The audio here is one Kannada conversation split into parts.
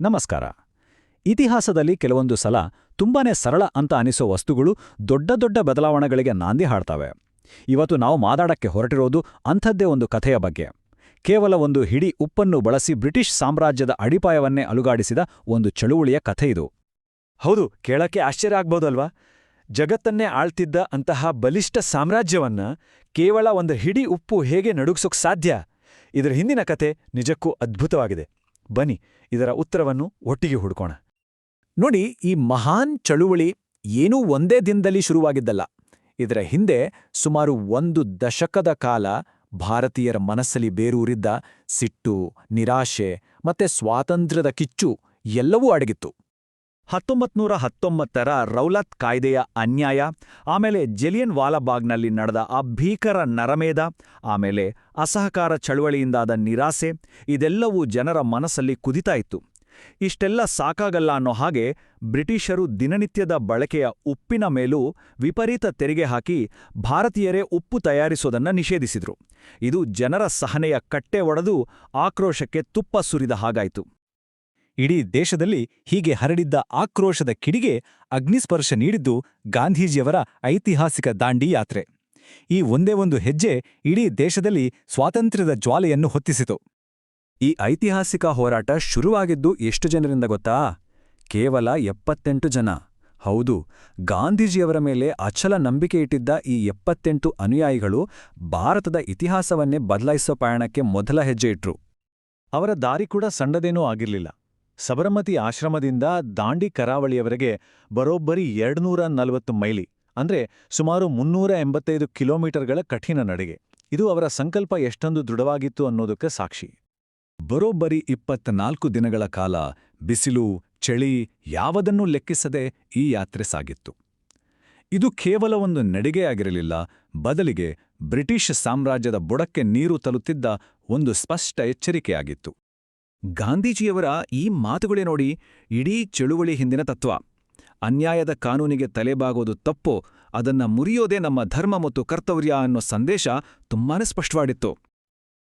ನಮಸ್ಕಾರ. ಇತಿಹಾಸದಲ್ಲಿ ಕೆಲವೊಂದು ಸಲ ತುಂಬಾನೇ ಸರಳ ಅಂತ ಅನಿಸೋ ವಸ್ತುಗಳು ದೊಡ್ಡ ದೊಡ್ಡ ಬದಲಾವಣೆಗಳಿಗೆ ನಾಂದಿ ಹಾಡ್ತವೆ. ಇವತ್ತು ನಾವು ಮಾತಾಡಕ್ಕೆ ಹೊರಟಿರೋದು ಅಂಥದ್ದೇ ಒಂದು ಕಥೆಯ ಬಗ್ಗೆ. ಕೇವಲ ಒಂದು ಹಿಡಿ ಉಪ್ಪನ್ನು ಬಳಸಿ ಬ್ರಿಟಿಷ್ ಸಾಮ್ರಾಜ್ಯದ ಅಡಿಪಾಯವನ್ನೇ ಅಲುಗಾಡಿಸಿದ ಒಂದು ಚಳುವಳಿಯ ಕಥೆ ಇದು. ಹೌದು, ಕೇಳಕ್ಕೆ ಆಶ್ಚರ್ಯ ಆಗ್ಬೋದಲ್ವಾ? ಜಗತ್ತನ್ನೇ ಆಳ್ತಿದ್ದ ಅಂತಹ ಬಲಿಷ್ಠ ಸಾಮ್ರಾಜ್ಯವನ್ನ ಕೇವಲ ಒಂದು ಹಿಡಿ ಉಪ್ಪು ಹೇಗೆ ನಡುಗ್ಸೋಕ್ ಸಾಧ್ಯ? ಇದರ ಹಿಂದಿನ ಕತೆ ನಿಜಕ್ಕೂ ಅದ್ಭುತವಾಗಿದೆ. ಬನ್ನಿ, ಇದರ ಉತ್ತರವನ್ನು ಒಟ್ಟಿಗೆ ಹುಡುಕೋಣ. ನೋಡಿ, ಈ ಮಹಾನ್ ಚಳುವಳಿ ಏನೂ ಒಂದೇ ದಿನದಲ್ಲಿ ಶುರುವಾಗಿದ್ದಲ್ಲ. ಇದರ ಹಿಂದೆ ಸುಮಾರು ಒಂದು ದಶಕದ ಕಾಲ ಭಾರತೀಯರ ಮನಸ್ಸಲ್ಲಿ ಬೇರೂರಿದ್ದ ಸಿಟ್ಟು, ನಿರಾಶೆ ಮತ್ತೆ ಸ್ವಾತಂತ್ರ್ಯದ ಕಿಚ್ಚು ಎಲ್ಲವೂ ಅಡಗಿತ್ತು. ಹತ್ತೊಂಬತ್ನೂರ ಹತ್ತೊಂಬತ್ತರ ರೌಲತ್ ಕಾಯ್ದೆಯ ಅನ್ಯಾಯ, ಆಮೇಲೆ ಜಲಿಯನ್ ವಾಲಾಬಾಗ್ನಲ್ಲಿ ನಡೆದ ಆ ಭೀಕರ ನರಮೇಧ, ಆಮೇಲೆ ಅಸಹಕಾರ ಚಳುವಳಿಯಿಂದಾದ ನಿರಾಸೆ, ಇದೆಲ್ಲವೂ ಜನರ ಮನಸ್ಸಲ್ಲಿ ಕುದಿತಾ ಇತ್ತು. ಇಷ್ಟೆಲ್ಲ ಸಾಕಾಗಲ್ಲ ಅನ್ನೋ ಹಾಗೆ ಬ್ರಿಟಿಷರು ದಿನನಿತ್ಯದ ಬಳಕೆಯ ಉಪ್ಪಿನ ಮೇಲೂ ವಿಪರೀತ ತೆರಿಗೆ ಹಾಕಿ ಭಾರತೀಯರೇ ಉಪ್ಪು ತಯಾರಿಸೋದನ್ನ ನಿಷೇಧಿಸಿದ್ರು. ಇದು ಜನರ ಸಹನೆಯ ಕಟ್ಟೆ ಒಡೆದು ಆಕ್ರೋಶಕ್ಕೆ ತುಪ್ಪ ಸುರಿದ ಹಾಗಾಯಿತು. ಇಡೀ ದೇಶದಲ್ಲಿ ಹೀಗೆ ಹರಡಿದ್ದ ಆಕ್ರೋಶದ ಕಿಡಿಗೆ ಅಗ್ನಿಸ್ಪರ್ಶ ನೀಡಿದ್ದು ಗಾಂಧೀಜಿಯವರ ಐತಿಹಾಸಿಕ ದಾಂಡಿ ಯಾತ್ರೆ. ಈ ಒಂದೇ ಒಂದು ಹೆಜ್ಜೆ ಇಡೀ ದೇಶದಲ್ಲಿ ಸ್ವಾತಂತ್ರ್ಯದ ಜ್ವಾಲೆಯನ್ನು ಹೊತ್ತಿಸಿತು. ಈ ಐತಿಹಾಸಿಕ ಹೋರಾಟ ಶುರುವಾಗಿದ್ದು ಎಷ್ಟು ಜನರಿಂದ ಗೊತ್ತಾ? ಕೇವಲ ಎಪ್ಪತ್ತೆಂಟು ಜನ. ಹೌದು, ಗಾಂಧೀಜಿಯವರ ಮೇಲೆ ಅಚಲ ನಂಬಿಕೆ ಇಟ್ಟಿದ್ದ ಈ ಎಪ್ಪತ್ತೆಂಟು ಅನುಯಾಯಿಗಳು ಭಾರತದ ಇತಿಹಾಸವನ್ನೇ ಬದಲಾಯಿಸೋ ಪಯಣಕ್ಕೆ ಮೊದಲ ಹೆಜ್ಜೆ ಇಟ್ರು. ಅವರ ದಾರಿ ಕೂಡ ಸಣ್ಣದೇನೂ ಆಗಿರ್ಲಿಲ್ಲ. ಸಬರಮತಿ ಆಶ್ರಮದಿಂದ ದಾಂಡಿ ಕರಾವಳಿಯವರೆಗೆ ಬರೋಬ್ಬರಿ ಎರಡ್ನೂರ ಮೈಲಿ, ಅಂದ್ರೆ ಸುಮಾರು ಮುನ್ನೂರ ಎಂಬತ್ತೈದು ಕಿಲೋಮೀಟರ್ಗಳ ಕಠಿಣ ನಡಿಗೆ. ಇದು ಅವರ ಸಂಕಲ್ಪ ಎಷ್ಟೊಂದು ದೃಢವಾಗಿತ್ತು ಅನ್ನೋದಕ್ಕೆ ಸಾಕ್ಷಿ. ಬರೋಬ್ಬರಿ ಇಪ್ಪತ್ನಾಲ್ಕು ದಿನಗಳ ಕಾಲ ಬಿಸಿಲು, ಚಳಿ ಯಾವುದನ್ನೂ ಲೆಕ್ಕಿಸದೆ ಈ ಯಾತ್ರೆ ಸಾಗಿತ್ತು. ಇದು ಕೇವಲ ಒಂದು ನಡಿಗೆಯಾಗಿರಲಿಲ್ಲ ಬದಲಿಗೆ ಬ್ರಿಟಿಷ್ ಸಾಮ್ರಾಜ್ಯದ ಬುಡಕ್ಕೆ ನೀರು ತಲುತ್ತಿದ್ದ ಒಂದು ಸ್ಪಷ್ಟ ಎಚ್ಚರಿಕೆಯಾಗಿತ್ತು. ಗಾಂಧೀಜಿಯವರ ಈ ಮಾತುಗಳೇ ನೋಡಿ ಇಡೀ ಚಳುವಳಿ ಹಿಂದಿನ ತತ್ವ. ಅನ್ಯಾಯದ ಕಾನೂನಿಗೆ ತಲೆಬಾಗೋದು ತಪ್ಪು, ಅದನ್ನ ಮುರಿಯೋದೇ ನಮ್ಮ ಧರ್ಮ ಮತ್ತು ಕರ್ತವ್ಯ ಅನ್ನೋ ಸಂದೇಶ ತುಂಬಾನೇ ಸ್ಪಷ್ಟವಾಡಿತ್ತು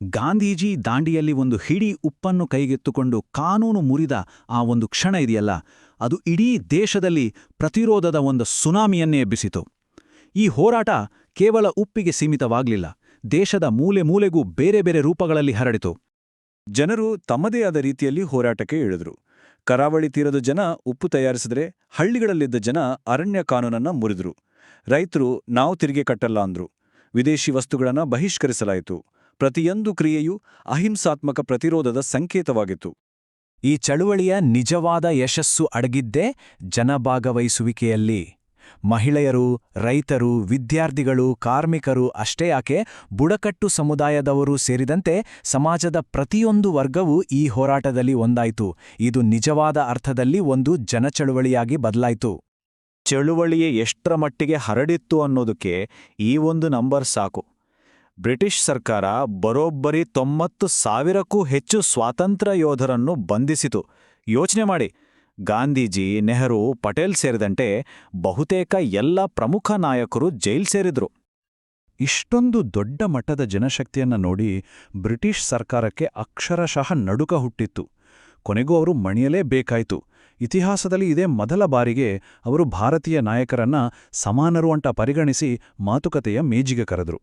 ಗಾಂಧೀಜಿ ದಾಂಡಿಯಲ್ಲಿ ಒಂದು ಹಿಡಿ ಉಪ್ಪನ್ನು ಕೈಗೆತ್ತುಕೊಂಡು ಕಾನೂನು ಮುರಿದ ಆ ಒಂದು ಕ್ಷಣ ಇದೆಯಲ್ಲ, ಅದು ಇಡೀ ದೇಶದಲ್ಲಿ ಪ್ರತಿರೋಧದ ಒಂದು ಸುನಾಮಿಯನ್ನೇ ಎಬ್ಬಿಸಿತು. ಈ ಹೋರಾಟ ಕೇವಲ ಉಪ್ಪಿಗೆ ಸೀಮಿತವಾಗಲಿಲ್ಲ, ದೇಶದ ಮೂಲೆ ಮೂಲೆಗೂ ಬೇರೆ ಬೇರೆ ರೂಪಗಳಲ್ಲಿ ಹರಡಿತು. ಜನರು ತಮ್ಮದೇ ಆದ ರೀತಿಯಲ್ಲಿ ಹೋರಾಟಕ್ಕೆ ಇಳಿದ್ರು. ಕರಾವಳಿ ತೀರದ ಜನ ಉಪ್ಪು ತಯಾರಿಸಿದ್ರೆ ಹಳ್ಳಿಗಳಲ್ಲಿದ್ದ ಜನ ಅರಣ್ಯ ಕಾನೂನನ್ನ ಮುರಿದ್ರು. ರೈತರು ನಾವು ತಿರಿಗೆ ಕಟ್ಟಲ್ಲ ಅಂದ್ರು. ವಿದೇಶಿ ವಸ್ತುಗಳನ್ನ ಬಹಿಷ್ಕರಿಸಲಾಯಿತು. ಪ್ರತಿಯೊಂದು ಕ್ರಿಯೆಯೂ ಅಹಿಂಸಾತ್ಮಕ ಪ್ರತಿರೋಧದ ಸಂಕೇತವಾಗಿತ್ತು. ಈ ಚಳುವಳಿಯ ನಿಜವಾದ ಯಶಸ್ಸು ಅಡಗಿದ್ದೇ ಜನಭಾಗವಹಿಸುವಿಕೆಯಲ್ಲಿ. ಮಹಿಳೆಯರು, ರೈತರು, ವಿದ್ಯಾರ್ಥಿಗಳು, ಕಾರ್ಮಿಕರು ಅಷ್ಟೇ ಯಾಕೆ ಬುಡಕಟ್ಟು ಸಮುದಾಯದವರು ಸೇರಿದಂತೆ ಸಮಾಜದ ಪ್ರತಿಯೊಂದು ವರ್ಗವೂ ಈ ಹೋರಾಟದಲ್ಲಿ ಒಂದಾಯಿತು. ಇದು ನಿಜವಾದ ಅರ್ಥದಲ್ಲಿ ಒಂದು ಜನಚಳುವಳಿಯಾಗಿ ಬದಲಾಯಿತು. ಚಳುವಳಿಯೇ ಎಷ್ಟರ ಮಟ್ಟಿಗೆ ಹರಡಿತ್ತು ಅನ್ನೋದಕ್ಕೆ ಈ ಒಂದು ನಂಬರ್ ಸಾಕು. ಬ್ರಿಟಿಷ್ ಸರ್ಕಾರ ಬರೋಬ್ಬರಿ ತೊಂಬತ್ತು ಸಾವಿರಕ್ಕೂ ಹೆಚ್ಚು ಸ್ವಾತಂತ್ರ್ಯ ಯೋಧರನ್ನು ಬಂಧಿಸಿತು. ಯೋಚನೆ ಮಾಡಿ. ಗಾಂಧೀಜಿ, ನೆಹರು, ಪಟೇಲ್ ಸೇರಿದಂತೆ ಬಹುತೇಕ ಎಲ್ಲ ಪ್ರಮುಖ ನಾಯಕರು ಜೈಲ್ ಸೇರಿದ್ರು. ಇಷ್ಟೊಂದು ದೊಡ್ಡ ಮಟ್ಟದ ಜನಶಕ್ತಿಯನ್ನ ನೋಡಿ ಬ್ರಿಟಿಷ್ ಸರ್ಕಾರಕ್ಕೆ ಅಕ್ಷರಶಃ ನಡುಕ ಹುಟ್ಟಿತ್ತು. ಕೊನೆಗೂ ಅವರು ಮಣಿಯಲೇಬೇಕಾಯಿತು ಇತಿಹಾಸದಲ್ಲಿ ಇದೇ ಮೊದಲ ಬಾರಿಗೆ ಅವರು ಭಾರತೀಯ ನಾಯಕರನ್ನ ಸಮಾನರು ಅಂತ ಪರಿಗಣಿಸಿ ಮಾತುಕತೆಯ ಮೇಜಿಗೆ ಕರೆದರು.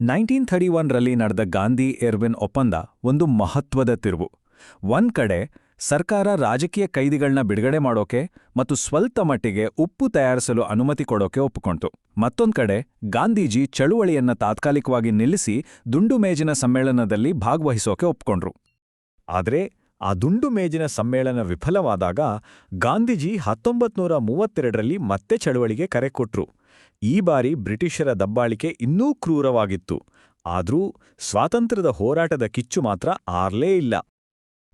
ನೈನ್ಟೀನ್ ಥರ್ಟಿ ಒನ್ರಲ್ಲಿ ನಡೆದ ಗಾಂಧಿ ಎರ್ವಿನ್ ಒಪ್ಪಂದ ಒಂದು ಮಹತ್ವದ ತಿರುವು. ಒಂದ್ ಕಡೆ ಸರ್ಕಾರ ರಾಜಕೀಯ ಕೈದಿಗಳನ್ನ ಬಿಡುಗಡೆ ಮಾಡೋಕೆ ಮತ್ತು ಸ್ವಲ್ಪ ಮಟ್ಟಿಗೆ ಉಪ್ಪು ತಯಾರಿಸಲು ಅನುಮತಿ ಕೊಡೋಕೆ ಒಪ್ಪಿಕೊಂತು. ಮತ್ತೊಂದ್ಕಡೆ ಗಾಂಧೀಜಿ ಚಳುವಳಿಯನ್ನ ತಾತ್ಕಾಲಿಕವಾಗಿ ನಿಲ್ಲಿಸಿ ದುಂಡು ಮೇಜಿನ ಸಮ್ಮೇಳನದಲ್ಲಿ ಭಾಗವಹಿಸೋಕೆ ಒಪ್ಕೊಂಡ್ರು. ಆದರೆ, ಆ ದುಂಡು ಮೇಜಿನ ಸಮ್ಮೇಳನ ವಿಫಲವಾದಾಗ ಗಾಂಧೀಜಿ ಹತ್ತೊಂಬತ್ನೂರ ಮೂವತ್ತೆರಡರಲ್ಲಿ ಮತ್ತೆ ಚಳುವಳಿಗೆ ಕರೆ ಕೊಟ್ರು. ಈ ಬಾರಿ ಬ್ರಿಟಿಷರ ದಬ್ಬಾಳಿಕೆ ಇನ್ನೂ ಕ್ರೂರವಾಗಿತ್ತು. ಆದರೂ ಸ್ವಾತಂತ್ರ್ಯದ ಹೋರಾಟದ ಕಿಚ್ಚು ಮಾತ್ರ ಆರ್ಲೇ ಇಲ್ಲ.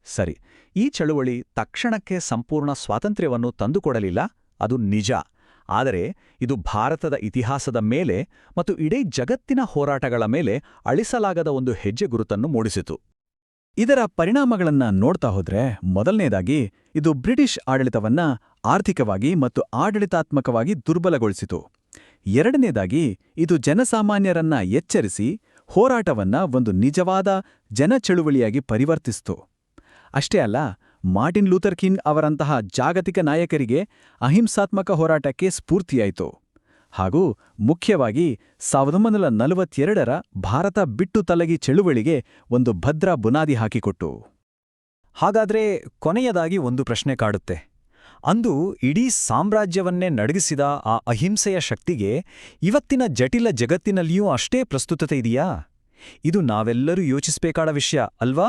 ಸರಿ ಈ ಚಳುವಳಿ ತಕ್ಷಣಕ್ಕೆ ಸಂಪೂರ್ಣ ಸ್ವಾತಂತ್ರ್ಯವನ್ನು ತಂದುಕೊಡಲಿಲ್ಲ, ಅದು ನಿಜ. ಆದರೆ ಇದು ಭಾರತದ ಇತಿಹಾಸದ ಮೇಲೆ ಮತ್ತು ಇಡೀ ಜಗತ್ತಿನ ಹೋರಾಟಗಳ ಮೇಲೆ ಅಳಿಸಲಾಗದ ಒಂದು ಹೆಜ್ಜೆ ಗುರುತನ್ನು ಮೂಡಿಸಿತು. ಇದರ ಪರಿಣಾಮಗಳನ್ನ ನೋಡ್ತಾ ಹೋದ್ರೆ ಮೊದಲನೇದಾಗಿ ಇದು ಬ್ರಿಟಿಷ್ ಆಡಳಿತವನ್ನ ಆರ್ಥಿಕವಾಗಿ ಮತ್ತು ಆಡಳಿತಾತ್ಮಕವಾಗಿ ದುರ್ಬಲಗೊಳಿಸಿತು. ಎರಡನೇದಾಗಿ ಇದು ಜನಸಾಮಾನ್ಯರನ್ನ ಎಚ್ಚರಿಸಿ ಹೋರಾಟವನ್ನ ಒಂದು ನಿಜವಾದ ಜನಚಳುವಳಿಯಾಗಿ ಪರಿವರ್ತಿಸಿತು. ಅಷ್ಟೇ ಅಲ್ಲ, ಮಾರ್ಟಿನ್ ಲೂಥರ್ ಕಿಂಗ್ ಅವರಂತಹ ಜಾಗತಿಕ ನಾಯಕರಿಗೆ ಅಹಿಂಸಾತ್ಮಕ ಹೋರಾಟಕ್ಕೆ ಸ್ಫೂರ್ತಿಯಾಯಿತು. ಹಾಗೂ ಮುಖ್ಯವಾಗಿ ಸಾವಿರದ ಒಂಬೈನೂರ ನಲವತ್ತೆರಡರ ಭಾರತ ಬಿಟ್ಟು ತಲಗಿ ಚಳುವಳಿಗೆ ಒಂದು ಭದ್ರ ಬುನಾದಿ ಹಾಕಿಕೊಟ್ಟು. ಹಾಗಾದ್ರೆ ಕೊನೆಯದಾಗಿ ಒಂದು ಪ್ರಶ್ನೆ ಕಾಡುತ್ತೆ. ಅಂದು ಇಡೀ ಸಾಮ್ರಾಜ್ಯವನ್ನೇ ನಡಗಿಸಿದ ಆ ಅಹಿಂಸೆಯ ಶಕ್ತಿಗೆ ಇವತ್ತಿನ ಜಟಿಲ ಜಗತ್ತಿನಲ್ಲಿಯೂ ಅಷ್ಟೇ ಪ್ರಸ್ತುತತೆ ಇದೆಯಾ? ಇದು ನಾವೆಲ್ಲರೂ ಯೋಚಿಸಬೇಕಾದ ವಿಷಯ, ಅಲ್ವಾ?